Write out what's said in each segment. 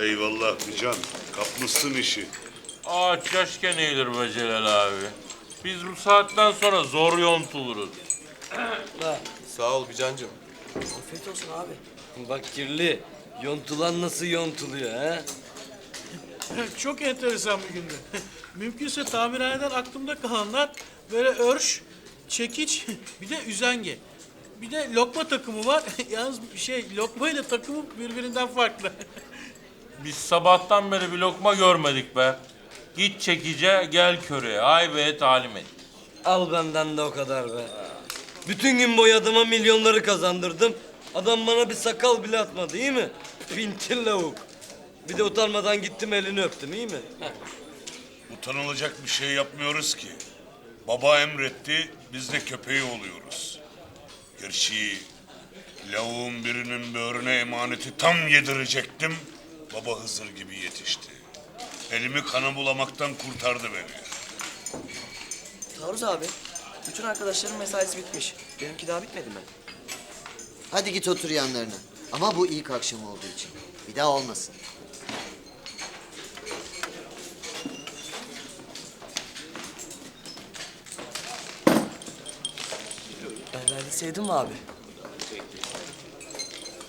Eyvallah Can. Kapmışsın işi. Ağaç yaşken eğilir be Celal abi. Biz bu saatten sonra zor yontuluruz. Sağ ol Bicancığım. Afiyet olsun abi. Bak kirli. Yontulan nasıl yontuluyor ha? Çok enteresan bir gündü. Mümkünse tamirhaneden aklımda kalanlar böyle örş, çekiç, bir de üzenge. Bir de lokma takımı var. Yalnız bir şey lokma ile takımı birbirinden farklı. Biz sabahtan beri bir lokma görmedik be. Git çekice gel köreye. Ay be talim et. Al benden de o kadar be. Bütün gün boyadıma milyonları kazandırdım. Adam bana bir sakal bile atmadı iyi mi? Pintil lavuk. Bir de utanmadan gittim elini öptüm iyi mi? Utanılacak bir şey yapmıyoruz ki. Baba emretti, biz de köpeği oluyoruz. Gerçi lavuğun birinin böğrüne emaneti tam yedirecektim. Baba Hızır gibi yetişti. Elimi kana bulamaktan kurtardı beni. Taarruz abi. Bütün arkadaşların mesaisi bitmiş. Benimki daha bitmedi mi? Hadi git otur yanlarına. Ama bu ilk akşam olduğu için. Bir daha olmasın. Berberliği sevdin mi abi?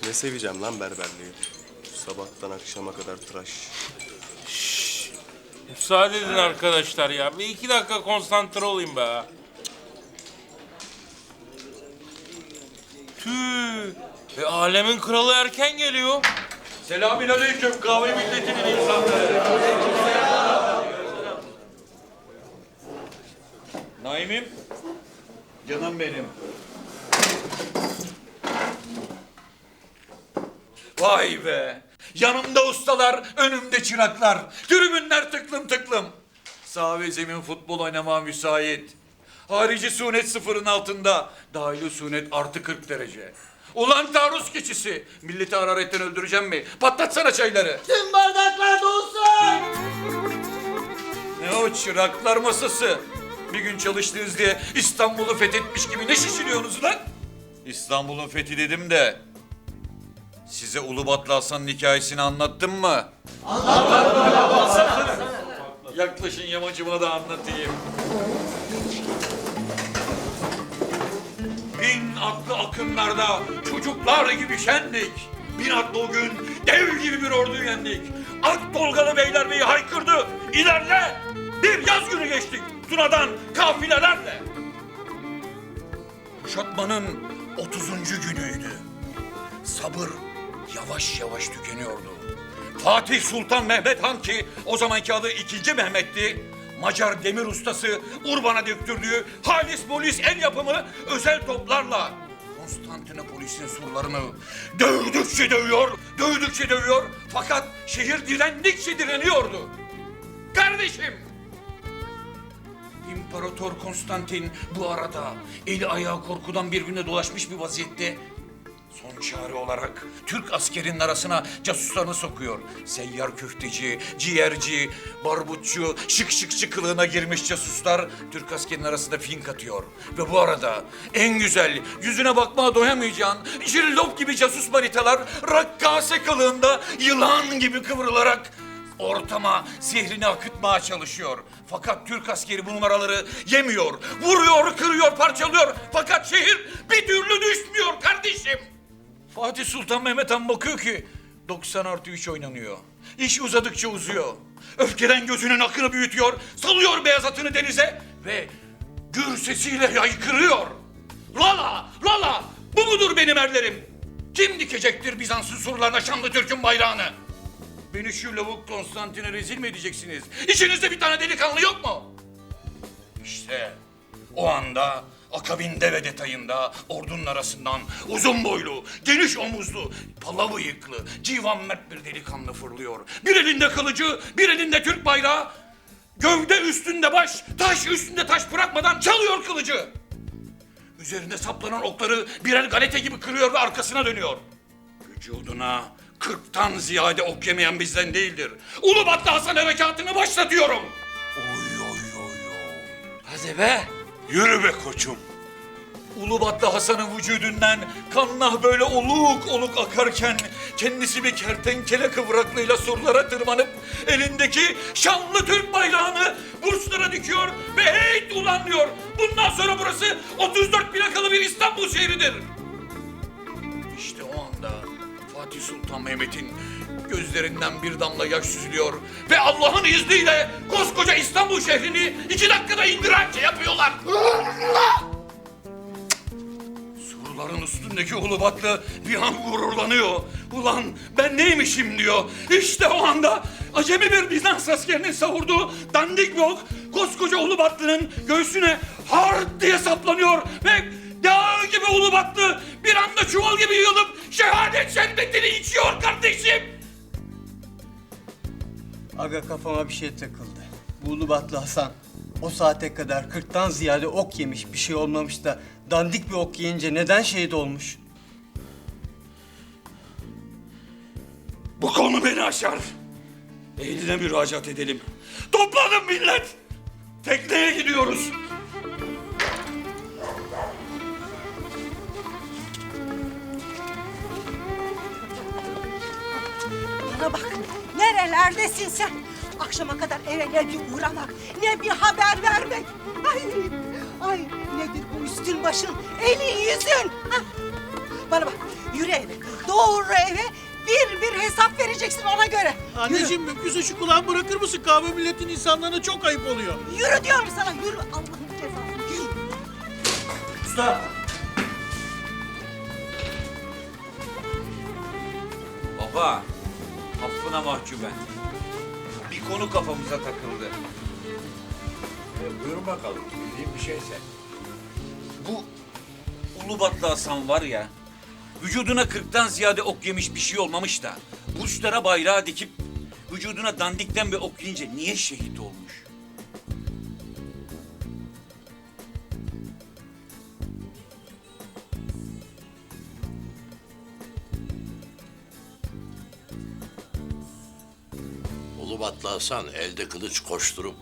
Ne seveceğim lan berberliği. Sabahtan akşama kadar tıraş. Müsaade edin arkadaşlar ya. Bir iki dakika konsantre olayım be. Tüh. E, alemin kralı erken geliyor. Selamünaleyküm kahve milletinin insanları. Naim'im. Canım benim. Vay be. Yanımda ustalar, önümde çıraklar. Tribünler tıklım tıklım. Sağ ve zemin futbol oynamaya müsait. Harici sunet sıfırın altında. Dahili sunet artı 40 derece. Ulan taarruz keçisi. Milleti hararetten öldüreceğim mi? Patlatsana çayları. Tüm bardaklar dolsun! Ne o çıraklar masası? Bir gün çalıştınız diye İstanbul'u fethetmiş gibi ne şişiriyorsunuz lan? İstanbul'un fethi dedim de size Ulubatlı Hasan'ın hikayesini anlattım mı? Anlattım. Yaklaşın yamacıma da anlatayım. Bin atlı akınlarda çocuklar gibi şenlik. Bin atlı o gün dev gibi bir ordu yendik. Ak Dolgalı Beylerbeyi haykırdı. İlerle! Bir yaz günü geçtik. Tuna'dan kafilelerle. Kuşatmanın 30. günüydü. Sabır yavaş yavaş tükeniyordu. Fatih Sultan Mehmet Han ki o zamanki adı 2. Mehmet'ti. Macar demir ustası Urban'a döktürdüğü halis polis el yapımı özel toplarla Konstantinopolis'in surlarını dövdükçe dövüyor, dövdükçe dövüyor. Fakat şehir direndikçe direniyordu. Kardeşim, İmparator Konstantin bu arada eli ayağı korkudan birbirine dolaşmış bir vaziyette son çare olarak Türk askerinin arasına casuslarını sokuyor. Seyyar köfteci, ciğerci, barbutçu, şık şıkçı kılığına girmiş casuslar Türk askerinin arasında fink atıyor. Ve bu arada en güzel, yüzüne bakmaya doyamayacağın jillop gibi casus manitalar rakkase kılığında yılan gibi kıvrılarak ortama zehrini akıtmaya çalışıyor. Fakat Türk askeri bu numaraları yemiyor. Vuruyor, kırıyor, parçalıyor. Fakat şehir bir türlü düşmüyor kardeşim. Fatih Sultan Mehmet Han bakıyor ki 90 artı 3 oynanıyor. İş uzadıkça uzuyor. Öfkeden gözünün akını büyütüyor. Salıyor beyaz atını denize ve gür sesiyle yaykırıyor. Lala, lala bu mudur benim erlerim? Kim dikecektir Bizans'ın surlarına Şanlı Türk'ün bayrağını? Beni şu lavuk Konstantin'e rezil mi edeceksiniz? İçinizde bir tane delikanlı yok mu? İşte o anda akabinde ve detayında ordunun arasından uzun boylu, geniş omuzlu, pala bıyıklı, civan mert bir delikanlı fırlıyor. Bir elinde kılıcı, bir elinde Türk bayrağı. Gövde üstünde baş, taş üstünde taş bırakmadan çalıyor kılıcı. Üzerinde saplanan okları birer galete gibi kırıyor ve arkasına dönüyor. Vücuduna kırktan ziyade ok yemeyen bizden değildir. Ulubatlı Hasan harekatını başlatıyorum. Oy oy oy oy. Hadi be. Yürü be koçum. Ulubatlı Hasan'ın vücudundan kanlar böyle oluk oluk akarken kendisi bir kertenkele kıvraklığıyla surlara tırmanıp elindeki şanlı Türk bayrağını burçlara dikiyor ve hey ulan diyor. Bundan sonra burası 34 plakalı bir İstanbul şehridir. Fatih Sultan Mehmet'in gözlerinden bir damla yaş süzülüyor ve Allah'ın izniyle koskoca İstanbul şehrini iki dakikada indiren şey yapıyorlar. Surların üstündeki Ulubatlı bir an gururlanıyor. Ulan ben neymişim diyor. İşte o anda acemi bir Bizans askerinin savurduğu dandik bir koskoca Ulubatlı'nın göğsüne hard diye saplanıyor ve yağ gibi Ulubatlı bir anda çuval gibi yığılıp şehadet şerbetini içiyor kardeşim. Aga kafama bir şey takıldı. Bu Ulubatlı Hasan o saate kadar 40'tan ziyade ok yemiş bir şey olmamış da dandik bir ok yiyince neden şehit olmuş? Bu konu beni aşar. Eline müracaat edelim. Toplanın millet. Tekneye gidiyoruz. Bana bak, nerelerdesin sen? Akşama kadar eve ne bir uğramak, ne bir haber vermek. Ay, ay nedir bu üstün başın, elin yüzün? Ha? Bana bak, yürü eve, doğru eve, bir bir hesap vereceksin ona göre. Anneciğim mümkünse şu kulağını bırakır mısın? Kahve milletin insanlarına çok ayıp oluyor. Yürü, yürü diyorum sana, yürü Allah'ın cezası, yürü. Usta! Baba, affına mahcuben. Bir konu kafamıza takıldı. Buyurun bakalım. Bildiğin bir şeyse. Bu Ulubatlı Hasan var ya, vücuduna kırktan ziyade ok yemiş bir şey olmamış da, burçlara bayrağı dikip vücuduna dandikten bir ok yiyince niye şehit olmuş? Ulubatlı Hasan elde kılıç koşturup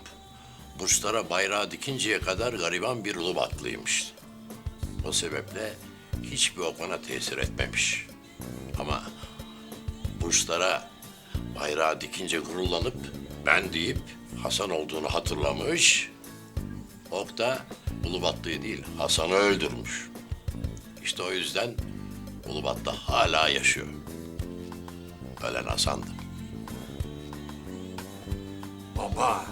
burçlara bayrağı dikinceye kadar gariban bir Ulubatlıymış. O sebeple hiçbir ok ona tesir etmemiş. Ama burçlara bayrağı dikince gururlanıp ben deyip Hasan olduğunu hatırlamış. Ok da Ulubatlı'yı değil Hasan'ı öldürmüş. İşte o yüzden Ulubatlı hala yaşıyor. Ölen Hasan'dı. Baba.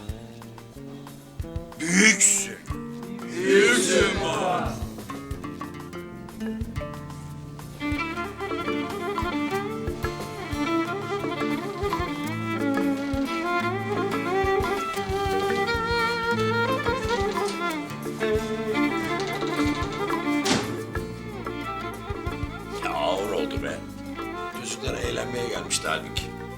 Büyüksün. Ya ağır